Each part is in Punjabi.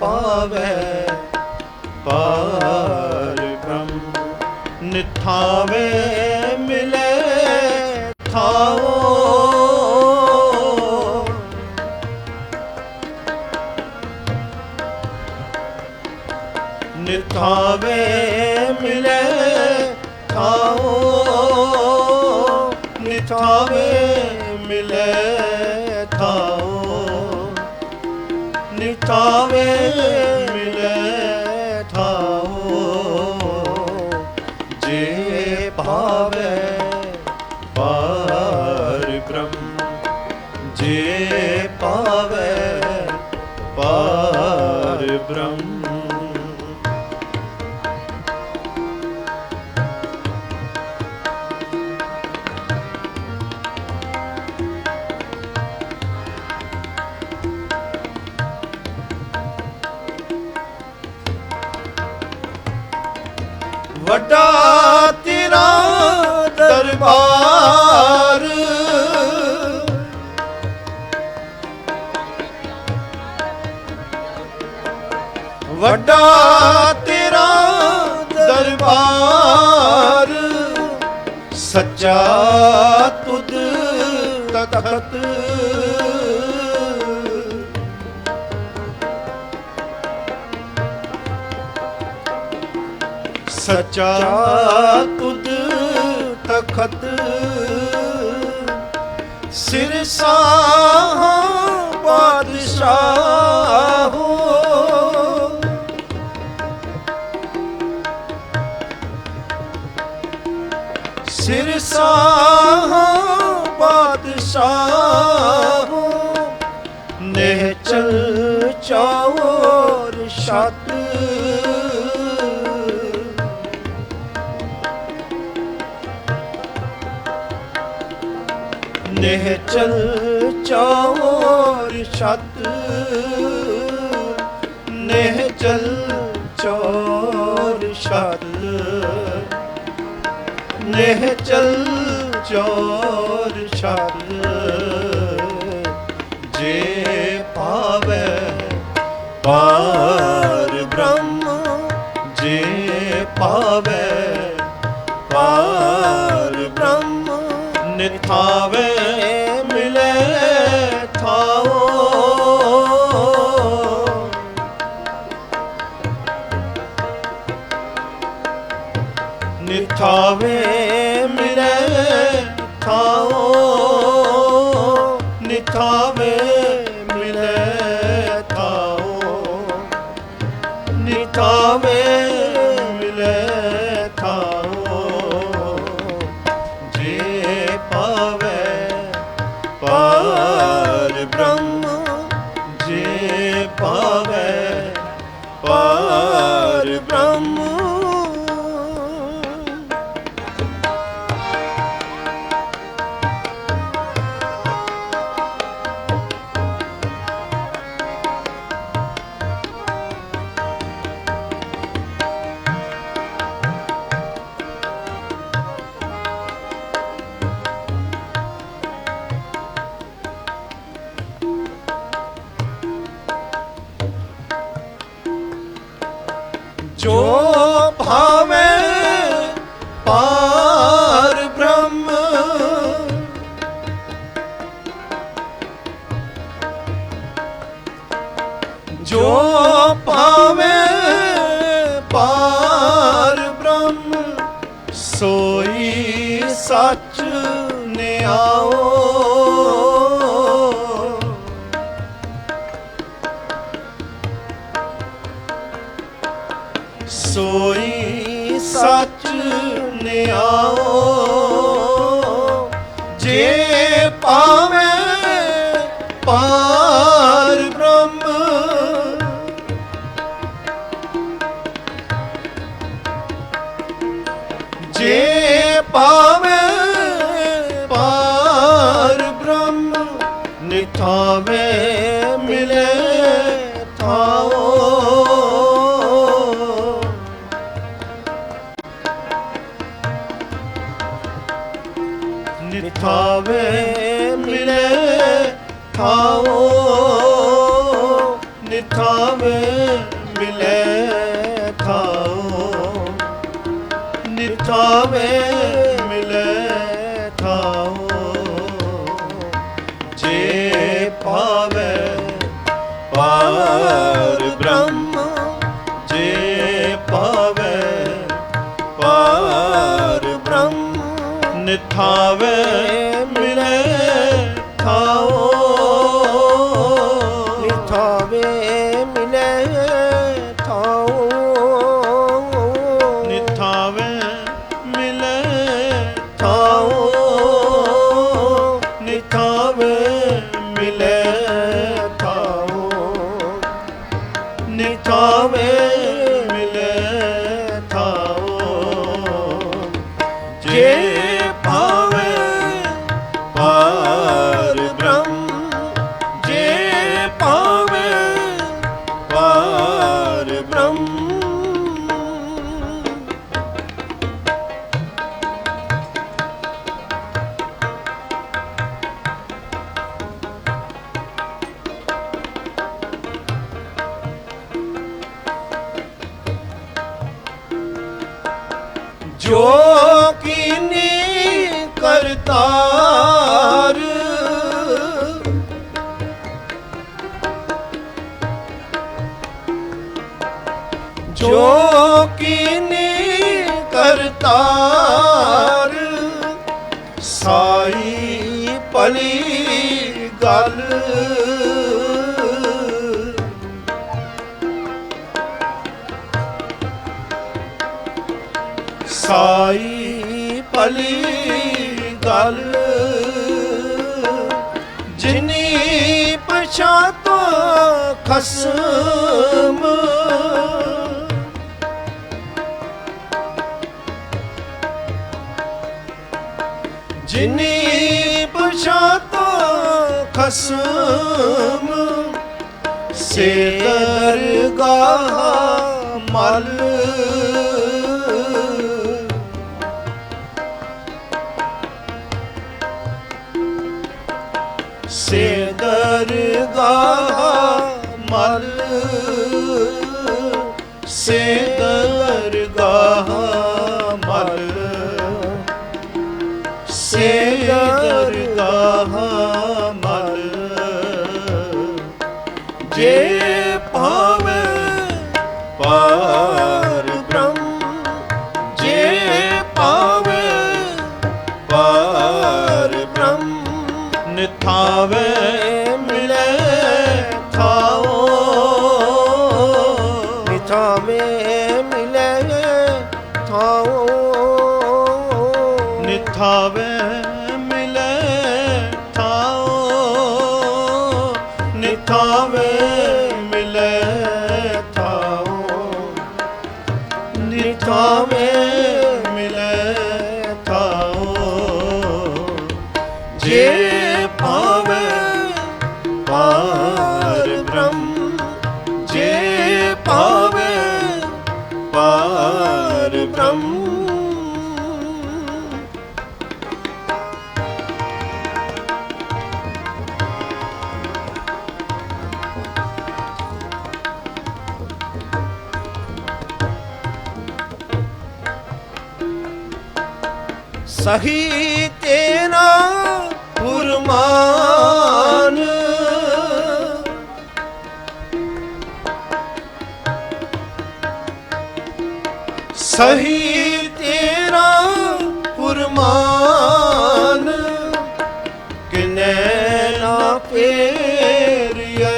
ਪਾਵੇ ਪਾਰ ਬ੍ਰਹਮ ਨਿਥਾਵੇ ਮਿਲੇ ਥਾਓ ਨਿਥਾਵੇ ਮਿਲੇ ਥਾਓ ਨਿਥਾਵੇ ਮਿਲੇ। ਨਿਥਾਵੇ ਵੱਡਾ ਤੇਰਾ ਦਰਬਾਰ। ਵੱਡਾ ਤੇਰਾ ਦਰਬਾਰ। ਸੱਚਾ ਤੁਧ ਤਖਤ ਸੱਚਾ ਤੁਧ ਤਖਤ ਸਿਰ ਸਾਹ ਬਾਦਸ਼ਾਹ ਸਿਰ ਸਾਹ ਬਾਦਸ਼ਾਹ ਨਹਿ ਚਲ ਚੌਰ ਛਤ, ਨਹਿ ਚਲ ਚੌਰ ਛਤ, ਨਹਿ ਚਲ ਚੌਰ ਛਤ। ਜੇ ਪਾਵੇ ਪਾਰ ਬ੍ਰਹਮ, ਜੇ ਪਾਵੇ ਨਿਥਾਵੇ ਮਿਲੇ ਥਾਓ ਨਿਥਾਵੇ ਮਿਲੇ ਥਾਓ ਨਿਥਾਵੇ। ਜੋ ਭਾਵੇ ਪਾਰ ਬ੍ਰਹਮ ਸੋਈ ਸੱਚ ਨਿਆਓ। ਸੋਈ ਸੱਚ ਨਿਆਓ। ਜੇ ਪਾਵੇ ਥਾਵੇ ਮਿਲੇ ਥਾਓ ਨਿਥਾਵੇ ਮਿਲੇ ਥਾਓ ਨਿਥਾਵੇ ਮਿਲੇ ਥਾਓ ਨਿਥਾਵੇ ਨਿਥਾਵੇ ਮਿਲੇ ਥਾਉ ਨਿਥਾਵੇ ਮਿਲੇ ਥਾਉ ਨਿਥਾਵੇ ਮਿਲੇ ਥਾਉ ਨਿਥਾਵੇ ਮਿਲੇ ਥਾਉ ਨਿਥਾਵੇ ਭਲੀ ਗੱਲ ਸਾਈ ਭਲੀ ਗੱਲ ਜਿਨੀ ਪਛਾਤੋ ਖਸਮ। ਜਿਨੀ ਪਛਾਤੋ ਖਸਮ ਸੇ ਦਰਗਾਹ ਮਲ। ਸੇ ਦਰਗਾਹ ਮਲ ਸੇ ਨਿਥਾਵੇ ਮਿਲੇ ਥਾਉ ਨਿਥਾਵੇ ਮਿਲੇ ਥਾਉ ਨਿਥਾਵੇ ਮਿਲੇ ਥਾਉ ਨਿਥਾਵੇ ਮਿਲੇ ਪਾਰ ਬ੍ਰਹਮ। ਸਹੀ ਤੇਰਾ ਸਹੀ ਤੇਰਾ ਫੁਰਮਾਨ ਕਿਨੇ ਨਾ ਫੇਰੀਏ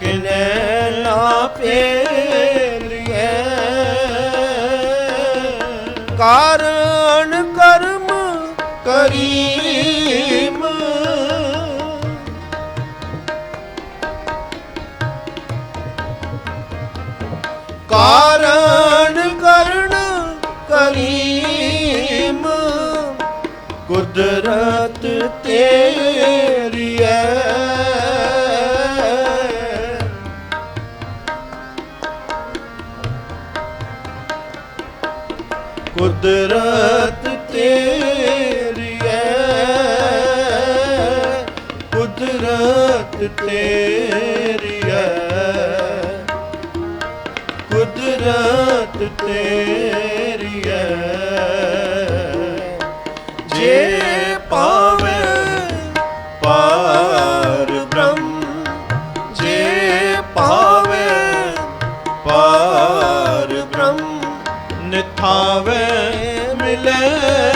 ਕਿਨੇ ਨਾ ਫੇਰੀਏ ਕਾਰਨ ਕਰਮ ਕਰੀਮ ਕਾਰਨ ਕਰਨ ਕਰੀਮ ਕੁਦਰਤ ਤੇਰੀ ਹੈ ਕੁਦਰਤ ਤੇਰੀ ਹੈ ਕੁਦਰਤ ਤੇ ਠਾਵੇ ਮਿਲੇ।